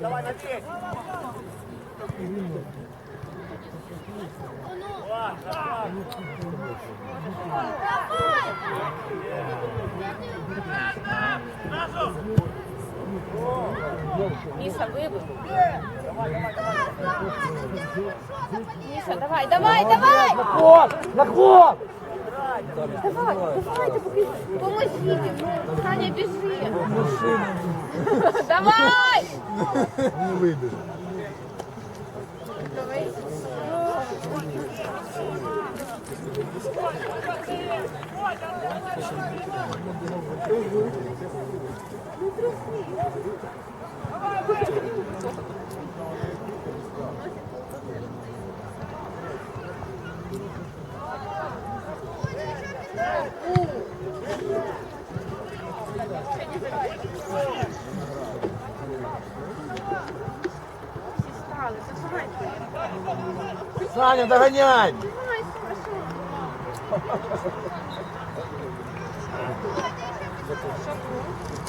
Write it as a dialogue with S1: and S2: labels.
S1: Давай, набей.
S2: Міша, вибив. Міша, давай, давай, давай!
S3: Ход! На ход!
S2: Давай, давайте, поки поможіть. Ну, Саня, біжи. Давай!
S3: Не вийдеш.
S2: Всі стали, давай.
S3: Саня,
S2: догоняй! Саша.